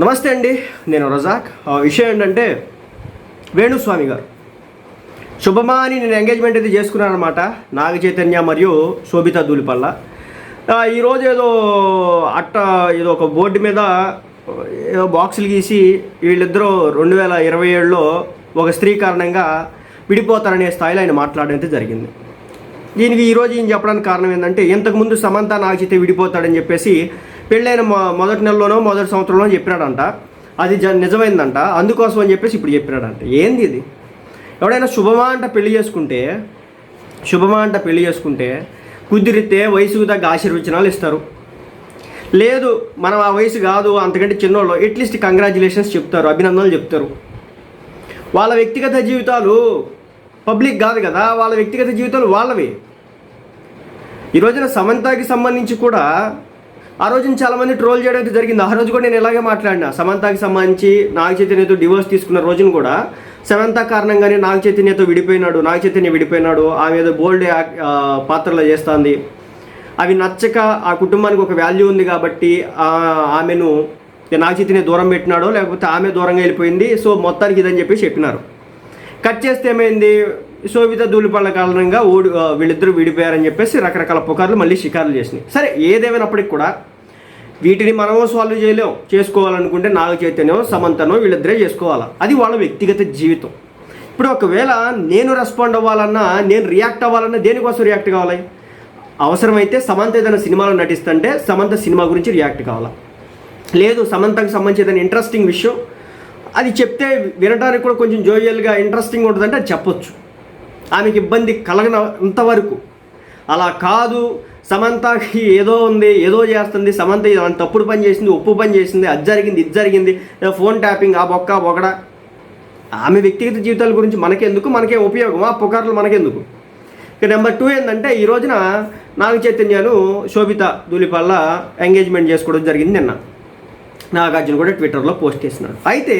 నమస్తే అండి నేను రజాక్. విషయం ఏంటంటే వేణుస్వామి గారు. శుభమా అని నేను ఎంగేజ్మెంట్ అయితే చేసుకున్నాను అనమాట నాగ చైతన్య మరియు శోభిత దూలిపల్ల ఈరోజు ఏదో అట్ట ఏదో ఒక బోర్డు మీద ఏదో బాక్సులు గీసి వీళ్ళిద్దరూ రెండు వేల ఇరవై ఏడులో ఒక స్త్రీ కారణంగా విడిపోతారనే స్థాయిలో ఆయన మాట్లాడడం అయితే జరిగింది. దీనికి ఈరోజు ఈయన చెప్పడానికి కారణం ఏంటంటే ఇంతకుముందు సమంత నాగచితే విడిపోతాడని చెప్పేసి పెళ్ళైన మొదటి నెలలోనో మొదటి సంవత్సరంలో చెప్పినాడంట. అది జ నిజమైందంట. అందుకోసం అని చెప్పేసి ఇప్పుడు చెప్పినాడంట. ఏంది ఇది? ఎవడైనా శుభమా అంట పెళ్ళి చేసుకుంటే శుభమా అంట పెళ్ళి చేసుకుంటే కుదిరితే వయసుకు తగ్గ ఆశీర్వచనాలు ఇస్తారు. లేదు మనం ఆ వయసు కాదు అంతకంటే చిన్నోళ్ళు అట్లీస్ట్ కంగ్రాచులేషన్స్ చెప్తారు అభినందనలు చెప్తారు. వాళ్ళ వ్యక్తిగత జీవితాలు పబ్లిక్ కాదు కదా వాళ్ళ వ్యక్తిగత జీవితాలు వాళ్ళవి. ఈ రోజున సమంతకి సంబంధించి కూడా ఆ రోజు చాలామంది ట్రోల్ చేయడం అయితే జరిగింది. ఆ రోజు కూడా నేను ఇలాగే మాట్లాడినా. సమంతకి సంబంధించి నాగ చైతన్యతో డివోర్స్ తీసుకున్న రోజును కూడా సమంత కారణంగానే నాగ చైతన్యతో విడిపోయినాడు. నాగ చైతన్య విడిపోయినాడు. ఆమె ఏదో బోల్డ్ పాత్రలో చేస్తుంది. అవి నచ్చక ఆ కుటుంబానికి ఒక వాల్యూ ఉంది కాబట్టి ఆమెను నాగ చైతన్య దూరం పెట్టినాడో లేకపోతే ఆమె దూరంగా వెళ్ళిపోయింది. సో మొత్తానికి ఇదని చెప్పి చెప్పినారు. కట్ చేస్తే ఏమైంది? శోభిత ధూళిపళ్ళ కారణంగా ఓడి వీళ్ళిద్దరూ విడిపోయారని చెప్పేసి రకరకాల పుకార్లు మళ్ళీ షికార్లు చేసినాయి. సరే ఏదేమైనప్పటికి కూడా వీటిని మనము సాల్వ్ చేయలేం. చేసుకోవాలనుకుంటే నాగ చైతన్యం సమంతనో వీళ్ళిద్దరే చేసుకోవాలా? అది వాళ్ళ వ్యక్తిగత జీవితం. ఇప్పుడు ఒకవేళ నేను రెస్పాండ్ అవ్వాలన్నా నేను రియాక్ట్ అవ్వాలన్నా దేనికోసం రియాక్ట్ కావాలి? అవసరమైతే సమంత ఏదైనా సినిమాలో నటిస్తుంటే సమంత సినిమా గురించి రియాక్ట్ కావాలా? లేదు సమంతకు సంబంధించి ఏదైనా ఇంట్రెస్టింగ్ విషయం. అది చెప్తే వినడానికి కూడా కొంచెం జోయల్గా ఇంట్రెస్టింగ్ ఉంటుందంటే అది చెప్పొచ్చు. ఆమెకి ఇబ్బంది కలగనంతవరకు అలా కాదు. సమంతకి ఏదో ఉంది ఏదో చేస్తుంది సమంత ఇది తప్పుడు పని చేసింది ఒప్పు పని చేసింది అది జరిగింది ఇది జరిగింది ఫోన్ ట్యాపింగ్ ఆ బొక్క బొగడ. ఆమె వ్యక్తిగత జీవితాల గురించి మనకెందుకు? మనకే ఉపయోగం. ఆ పుకార్లు మనకెందుకు? ఇక నెంబర్ టూ ఏంటంటే ఈ రోజున నాగ చైతన్యాలు శోభిత దూలిపల్ల ఎంగేజ్మెంట్ చేసుకోవడం జరిగింది నిన్న. నాగార్జున కూడా ట్విట్టర్లో పోస్ట్ చేసినాడు అయితే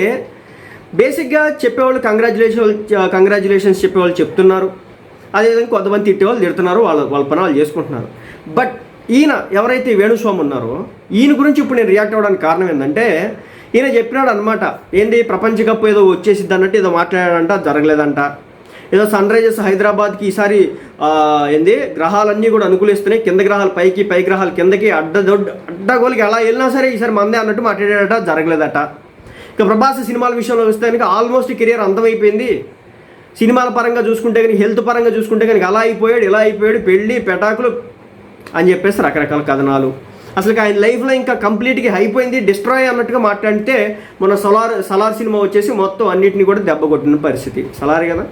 బేసిక్గా చెప్పేవాళ్ళు కంగ్రాచులేషన్ కంగ్రాచులేషన్స్ చెప్పేవాళ్ళు చెప్తున్నారు. అదేవిధంగా కొంతమంది తిట్టేవాళ్ళు తిడుతున్నారు వాళ్ళ వాళ్ళ పని వాళ్ళు చేసుకుంటున్నారు. బట్ ఈయన ఎవరైతే వేణుస్వామి ఉన్నారో ఈయన గురించి ఇప్పుడు నేను రియాక్ట్ అవ్వడానికి కారణం ఏంటంటే ఈయన చెప్పినాడు అనమాట ఏంది ప్రపంచ కప్ ఏదో వచ్చేసిద్ది అన్నట్టు ఏదో మాట్లాడాడంట జరగలేదంట. ఏదో సన్ రైజర్స్ హైదరాబాద్కి ఈసారి ఏంది గ్రహాలన్నీ కూడా అనుకూలిస్తున్నాయి కింద గ్రహాలు పైకి పై గ్రహాలు కిందకి అడ్డ దొడ్డ అడ్డగోలికి ఎలా వెళ్ళినా సరే ఈసారి మందే అన్నట్టు మాట్లాడాడట జరగలేదట. ఇక ప్రభాస్ సినిమాల విషయంలో వస్తే కనుక ఆల్మోస్ట్ కెరియర్ అంతమైపోయింది. సినిమాల పరంగా చూసుకుంటే కానీ హెల్త్ పరంగా చూసుకుంటే కనుక అలా అయిపోయాడు ఇలా అయిపోయాడు పెళ్ళి పెటాకులు అని చెప్పేసి రకరకాల కథనాలు. అసలు ఆయన లైఫ్లో ఇంకా కంప్లీట్గా అయిపోయింది డిస్ట్రాయ్ అన్నట్టుగా మాట్లాడితే మన సలార్ సలార్ సినిమా వచ్చేసి మొత్తం అన్నిటిని కూడా దెబ్బ కొట్టిన పరిస్థితి. సలార్ కదా?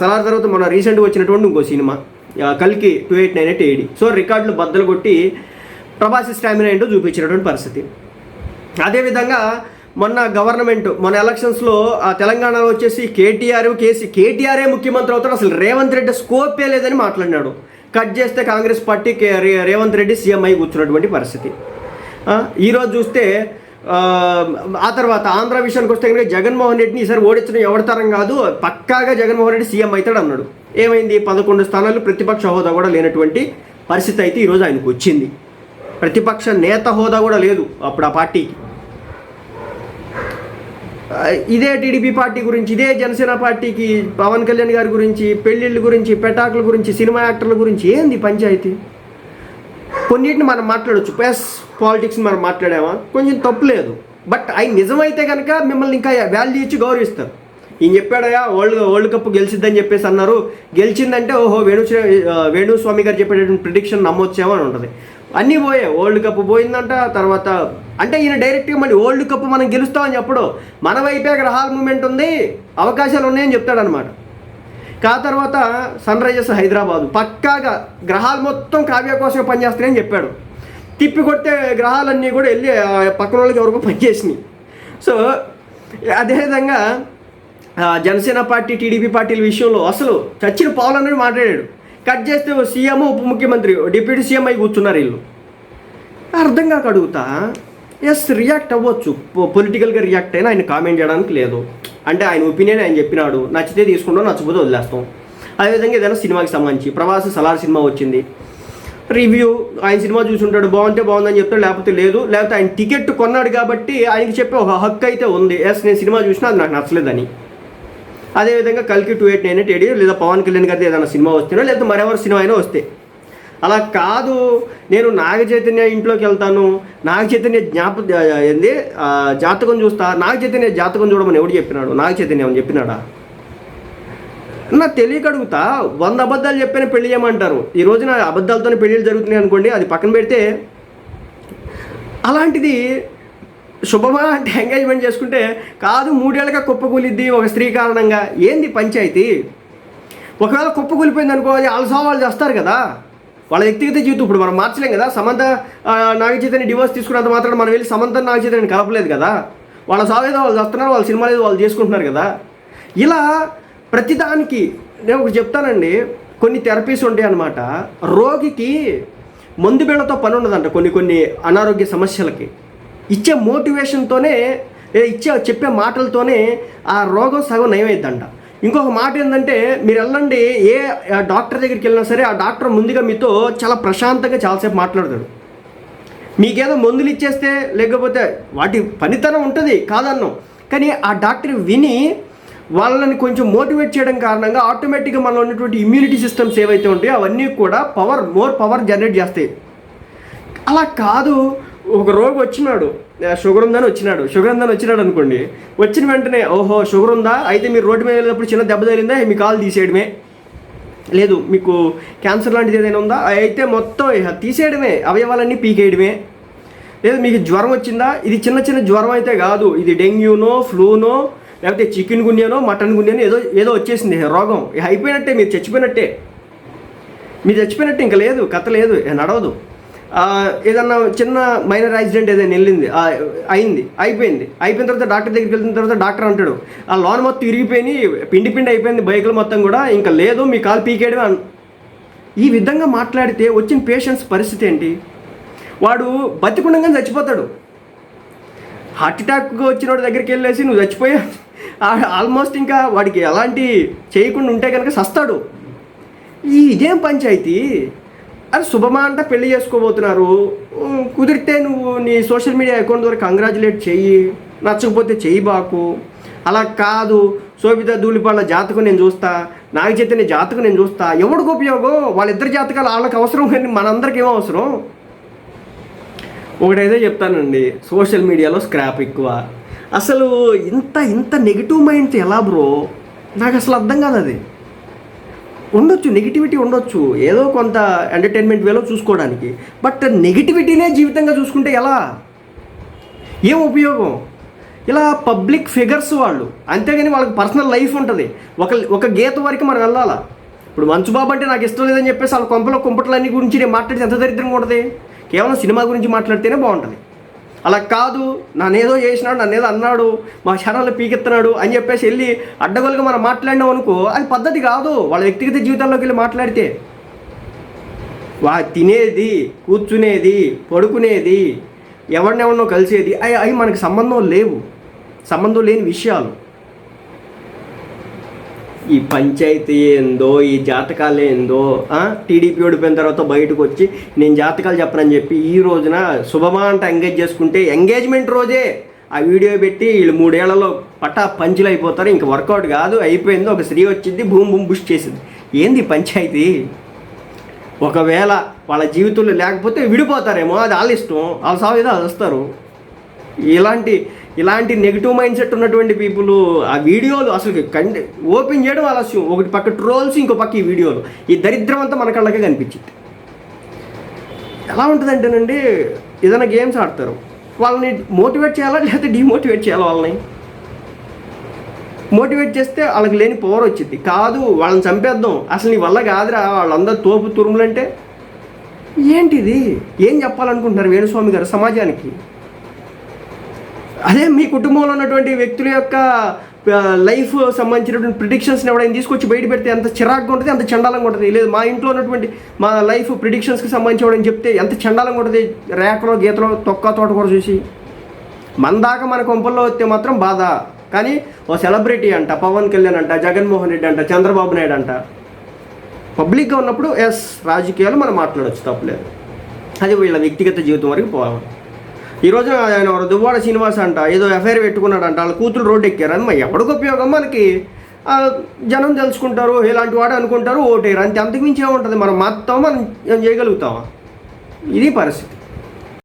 సలార్ తర్వాత మన రీసెంట్గా వచ్చినటువంటి ఇంకో సినిమా కల్కి two eight nine eight AD. So రికార్డులు బద్దలు కొట్టి ప్రభాస్ స్టామినా ఏంటో చూపించినటువంటి పరిస్థితి. అదేవిధంగా మొన్న గవర్నమెంట్ మన ఎలక్షన్స్లో ఆ తెలంగాణలో వచ్చేసి కేటీఆర్ కేసీ కేటీఆరే ముఖ్యమంత్రి అవుతాడు. అసలు రేవంత్ రెడ్డి స్కోపే లేదని మాట్లాడినాడు. కట్ చేస్తే కాంగ్రెస్ పార్టీకి రే- రేవంత్ రెడ్డి సీఎం అయి కూర్చున్నటువంటి పరిస్థితి. ఈరోజు చూస్తే ఆ, తర్వాత ఆంధ్ర విషయానికి వస్తే కనుక జగన్మోహన్ రెడ్డిని ఈసారి ఓడించడం ఎవడతరం కాదు పక్కాగా జగన్మోహన్ రెడ్డి సీఎం అవుతాడు అన్నాడు. ఏమైంది? పదకొండు స్థానాలు ప్రతిపక్ష హోదా కూడా లేనటువంటి పరిస్థితి అయితే ఈరోజు ఆయనకు వచ్చింది. ప్రతిపక్ష నేత హోదా కూడా లేదు అప్పుడు ఆ పార్టీకి. ఇదే టీడీపీ పార్టీ గురించి ఇదే జనసేన పార్టీకి పవన్ కళ్యాణ్ గారి గురించి పెళ్ళిళ్ళ గురించి పెటాకుల గురించి సినిమా యాక్టర్ల గురించి ఏంది పంచాయతీ? కొన్నిటిని మనం మాట్లాడొచ్చు. ప్లస్ పాలిటిక్స్ మనం మాట్లాడామా? కొంచెం తప్పు లేదు. బట్ అవి నిజమైతే కనుక మిమ్మల్ని ఇంకా వాల్యూ ఇచ్చి గౌరవిస్తారు. ఈయన చెప్పాడయా వరల్డ్ వరల్డ్ కప్ గెలిచిద్దని చెప్పేసి అన్నారు. గెలిచిందంటే ఓహో వేణు వేణుస్వామి గారు చెప్పేటటువంటి ప్రిడిక్షన్ నమ్మొచ్చేమో అని ఉంటుంది. అన్నీ పోయాయి. వరల్డ్ కప్ పోయిందంట తర్వాత అంటే ఈయన డైరెక్ట్గా మళ్ళీ వరల్డ్ కప్ మనం గెలుస్తామని చెప్పడు. మన వైపే గ్రహాల మూమెంట్ ఉంది అవకాశాలు ఉన్నాయని చెప్తాడనమాట కా తర్వాత సన్ రైజర్స్ హైదరాబాద్. పక్కాగా గ్రహాలు మొత్తం కావ్య కోసం పనిచేస్తాయని చెప్పాడు. తిప్పి కొడితే గ్రహాలన్నీ కూడా వెళ్ళి పక్కన వాళ్ళకి ఎవరికో పనిచేసినాయి. సో అదేవిధంగా జనసేన పార్టీ టీడీపీ పార్టీల విషయంలో అసలు చచ్చిన పావులన్నది మాట్లాడాడు. కట్ చేస్తే సీఎం ఉప ముఖ్యమంత్రి డిప్యూటీ సీఎం అయి కూర్చున్నారు వీళ్ళు. అర్థం కాక అడుగుతా ఎస్ రియాక్ట్ అవ్వచ్చు. పొలిటికల్గా రియాక్ట్ అయినా ఆయన కామెంట్ చేయడానికి లేదు. అంటే ఆయన ఒపీనియన్ ఆయన చెప్పినాడు. నచ్చితే తీసుకుంటాం నచ్చకపోతే వదిలేస్తాం. అదేవిధంగా ఏదైనా సినిమాకి సంబంధించి ప్రవాస సలార్ సినిమా వచ్చింది. రివ్యూ ఆయన సినిమా చూసుంటాడు బాగుంటే బాగుందని చెప్తాడు లేకపోతే లేదు. లేకపోతే ఆయన టికెట్ కొన్నాడు కాబట్టి ఆయనకి చెప్పే ఒక హక్కు అయితే ఉంది. ఎస్ నేను సినిమా చూసినా అది నాకు నచ్చలేదని. అదేవిధంగా కల్కి టూ ఎయిట్ నైన్ ఎయిట్ లేదా పవన్ కళ్యాణ్ గారి ఏదైనా సినిమా వస్తేనో లేదా మరెవరి సినిమా అయినా వస్తే. అలా కాదు. నేను నాగ చైతన్య ఇంట్లోకి వెళ్తాను. నాగ చైతన్య జ్ఞాప ఏంది? జాతకం చూస్తా. నాగ చైతన్య జాతకం చూడమని ఎవడు చెప్పినాడు? నాగ చైతన్య అని చెప్పినాడా? నా తెలియక అడుగుతా. వంద అబద్ధాలు చెప్పిన పెళ్ళి చేయమంటారు. ఈ రోజున అబద్ధాలతోనే పెళ్ళిళ్ళు జరుగుతున్నాయి అనుకోండి అది పక్కన పెడితే అలాంటిది శుభమా అంటే ఎంగేజ్మెంట్ చేసుకుంటే కాదు మూడేళ్ళగా కుప్పకూలిద్ది ఒక స్త్రీ కారణంగా. ఏంది పంచాయతీ? ఒకవేళ కుప్పకూలిపోయింది అనుకో అది వాళ్ళ చేస్తారు కదా. వాళ్ళ వ్యక్తిగత జీవితం ఇప్పుడు మనం మార్చలేం కదా? సమంత నాగచైతన్య డివోర్స్ తీసుకున్నంత మాత్రం మనం వెళ్ళి సమంత నాగచైతన్యని కలపలేదు కదా? వాళ్ళ సావేదో వాళ్ళు వస్తున్నారు వాళ్ళ సినిమా లేదు వాళ్ళు చేసుకుంటున్నారు కదా? ఇలా ప్రతిదానికి నేను ఒకటి చెప్తానండి. కొన్ని థెరపీస్ ఉంటాయి అన్నమాట. రోగికి మందు బిళ్ళతో పని ఉండదంట కొన్ని కొన్ని అనారోగ్య సమస్యలకి. ఇచ్చే మోటివేషన్తోనే ఇచ్చే చెప్పే మాటలతోనే ఆ రోగం సగం నయమైద్దంట. ఇంకొక మాట ఏంటంటే మీరు వెళ్ళండి ఏ ఆ డాక్టర్ దగ్గరికి వెళ్ళినా సరే ఆ డాక్టర్ ముందుగా మీతో చాలా ప్రశాంతంగా చాలాసేపు మాట్లాడతాడు. మీకేదో మందులు ఇచ్చేస్తే లేకపోతే వాటి పనితనం ఉంటుంది కాదన్నాం. కానీ ఆ డాక్టర్ విని వాళ్ళని కొంచెం మోటివేట్ చేయడం కారణంగా ఆటోమేటిక్గా మనలో ఉన్నటువంటి ఇమ్యూనిటీ సిస్టమ్స్ ఏవైతే ఉంటాయో అవన్నీ కూడా పవర్ మోర్ పవర్ జనరేట్ చేస్తాయి. అలా కాదు ఒక రోగి వచ్చినాడు. షుగర్ ఉందని వచ్చినాడు. షుగర్ ఉందని వచ్చినాడు అనుకోండి. వచ్చిన వెంటనే ఓహో షుగర్ ఉందా? అయితే మీరు రోడ్డు మీద వెళ్ళినప్పుడు చిన్న దెబ్బ తగిలిందా? మీ కాలు తీసేయడమే. లేదు మీకు క్యాన్సర్ లాంటిది ఏదైనా ఉందా? అయితే మొత్తం తీసేయడమే. అవయవాలన్నీ పీకేయడమే. లేదు మీకు జ్వరం వచ్చిందా? ఇది చిన్న చిన్న జ్వరం అయితే కాదు. ఇది డెంగ్యూనో ఫ్లూనో లేకపోతే చికెన్ గున్యానో మటన్ గున్యానో ఏదో ఏదో వచ్చేసింది రోగం. అయిపోయినట్టే మీరు చచ్చిపోయినట్టే. మీరు చచ్చిపోయినట్టే ఇంకా లేదు కథ లేదు నడవదు. ఏదన్నా చిన్న మైనర్ యాక్సిడెంట్ ఏదైనా వెళ్ళింది అయింది అయిపోయింది. అయిపోయిన తర్వాత డాక్టర్ దగ్గరికి వెళ్ళిన తర్వాత డాక్టర్ అంటాడు ఆ లోన్ మొత్తం ఇరిగిపోయి పిండి పిండి అయిపోయింది బైకులు మొత్తం కూడా ఇంకా లేదు మీ కాలు పీకేయడం అన్- ఈ విధంగా మాట్లాడితే వచ్చిన పేషెంట్స్ పరిస్థితి ఏంటి? వాడు బతికుండగానే చచ్చిపోతాడు. హార్ట్ అటాక్ వచ్చిన వాడి దగ్గరికి వెళ్ళేసి నువ్వు చచ్చిపోయా? ఆల్మోస్ట్ ఇంకా వాడికి ఎలాంటి చేయకుండా ఉంటే కనుక సస్తాడు. ఈ ఇదేం పంచాయతీ? అరే శుభమా అంట పెళ్ళి చేసుకోబోతున్నారు. కుదిరితే నువ్వు నీ సోషల్ మీడియా అకౌంట్ ద్వారా కంగ్రాచులేట్ చెయ్యి నచ్చకపోతే చెయ్యి బాకు. అలా కాదు శోభిత ధూళిపాళ్ళ జాతకం నేను చూస్తా నాగ చైతన్య జాతకం నేను చూస్తా. ఎవడికి ఉపయోగం వాళ్ళిద్దరి జాతకాలు వాళ్ళకి అవసరం కానీ మనందరికి ఏమో అవసరం? ఒకటైతే చెప్తానండి సోషల్ మీడియాలో స్క్రాప్ ఎక్కువ. అసలు ఇంత ఇంత నెగిటివ్ మైండ్ ఎలా బ్రో? నాకు అసలు అర్థం కాదు అది ఉండొచ్చు నెగిటివిటీ ఉండొచ్చు. ఏదో కొంత ఎంటర్టైన్మెంట్ వేలో చూసుకోవడానికి. బట్ నెగిటివిటీనే జీవితంగా చూసుకుంటే ఎలా? ఏం ఉపయోగం? ఇలా పబ్లిక్ ఫిగర్స్ వాళ్ళు అంతేగాని వాళ్ళకి పర్సనల్ లైఫ్ ఉంటుంది. ఒక ఒక గీత వరకు మనం వెళ్ళాలా? ఇప్పుడు మంచుబాబు అంటే నాకు ఇష్టం లేదని చెప్పేసి వాళ్ళ కొంపలో కుంపట్లన్నీ గురించి నేను మాట్లాడితే ఎంత దరిద్రంగా ఉంటుంది? కేవలం సినిమా గురించి మాట్లాడితేనే బాగుంటుంది. అలా కాదు నన్నేదో చేసినాడు నన్నేదో అన్నాడు మా క్షణాలు పీకెత్తున్నాడు అని చెప్పేసి వెళ్ళి అడ్డగోలుగా మనం మాట్లాడినాం అనుకో అది పద్ధతి కాదు. వాళ్ళ వ్యక్తిగత జీవితంలోకి వెళ్ళి మాట్లాడితే. వా తినేది కూర్చునేది పడుకునేది ఎవరినెవరినో కలిసేది అవి అవి మనకి సంబంధం లేవు. సంబంధం లేని విషయాలు. ఈ పంచాయతీ ఏందో ఈ జాతకాలు ఏందో టీడీపీ ఓడిపోయిన తర్వాత బయటకు వచ్చి నేను జాతకాలు చెప్పనని చెప్పి ఈ రోజున శుభమా అంటే ఎంగేజ్ చేసుకుంటే ఎంగేజ్మెంట్ రోజే. ఆ వీడియో పెట్టి వీళ్ళు మూడేళ్ళలో పటా పంచులు అయిపోతారు. ఇంక వర్కౌట్ కాదు అయిపోయింది. ఒక స్త్రీ వచ్చింది భూమి భూమి బుష్ చేసింది. ఏంది పంచాయతీ? ఒకవేళ వాళ్ళ జీవితంలో లేకపోతే విడిపోతారేమో అది వాళ్ళ ఇష్టం. వాళ్ళ సాగు ఏదో వస్తారు. ఇలాంటి ఇలాంటి నెగిటివ్ మైండ్ సెట్ ఉన్నటువంటి పీపుల్ ఆ వీడియోలు అసలు కండి ఓపెన్ చేయడం ఆలస్యం. ఒకటి పక్క ట్రోల్స్ ఇంకో పక్క ఈ వీడియోలు. ఈ దరిద్రం అంతా మన కళ్ళకే కనిపించింది. ఎలా ఉంటుందంటేనండి ఏదైనా గేమ్స్ ఆడతారు. వాళ్ళని మోటివేట్ చేయాలా లేకపోతే డిమోటివేట్ చేయాలా వాళ్ళని? మోటివేట్ చేస్తే వాళ్ళకి లేని పవర్ వచ్చింది కాదు వాళ్ళని చంపేద్దాం. అసలు నీ వల్ల కాదురా వాళ్ళందరూ తోపు తురుములంటే? ఏంటిది? ఏం చెప్పాలనుకుంటున్నారు వేణుస్వామి గారు సమాజానికి? అదే మీ కుటుంబంలో ఉన్నటువంటి వ్యక్తుల యొక్క లైఫ్ సంబంధించినటువంటి ప్రిడిక్షన్స్ని ఎవడైనా తీసుకొచ్చి బయట పెడితే ఎంత చిరాకుగా ఉంటుంది అంత చండాలంగా ఉంటుంది? లేదు మా ఇంట్లో ఉన్నటువంటి మా లైఫ్ ప్రిడిక్షన్స్కి సంబంధించి ఎవడని చెప్తే ఎంత చండాలంగా ఉంటుంది? రేఖలో గీతలో తొక్క తోట కూడా చూసి. మన దాకా మన కొంపల్లో వస్తే మాత్రం బాధ. కానీ ఓ సెలబ్రిటీ అంట పవన్ కళ్యాణ్ అంట జగన్మోహన్ రెడ్డి అంట చంద్రబాబు నాయుడు అంట. పబ్లిక్గా ఉన్నప్పుడు ఎస్ రాజకీయాలు మనం మాట్లాడవచ్చు తప్పలేదు. అది వీళ్ళ వ్యక్తిగత జీవితం వరకు పోవాలి. ఈరోజు ఆయన దువ్వాడ శ్రీనివాస్ అంట ఏదో ఎఫ్ఐఆర్ పెట్టుకున్నాడంట వాళ్ళ కూతురు రోడ్డు ఎక్కారని మరి ఎవరికి ఉపయోగం మనకి? జనం తెలుసుకుంటారు ఇలాంటి వాడు అనుకుంటారు ఓటేరు అంతే అంతకుమించి ఏముంటుంది? మనం మొత్తం మనం ఏం చేయగలుగుతామా? ఇది పరిస్థితి.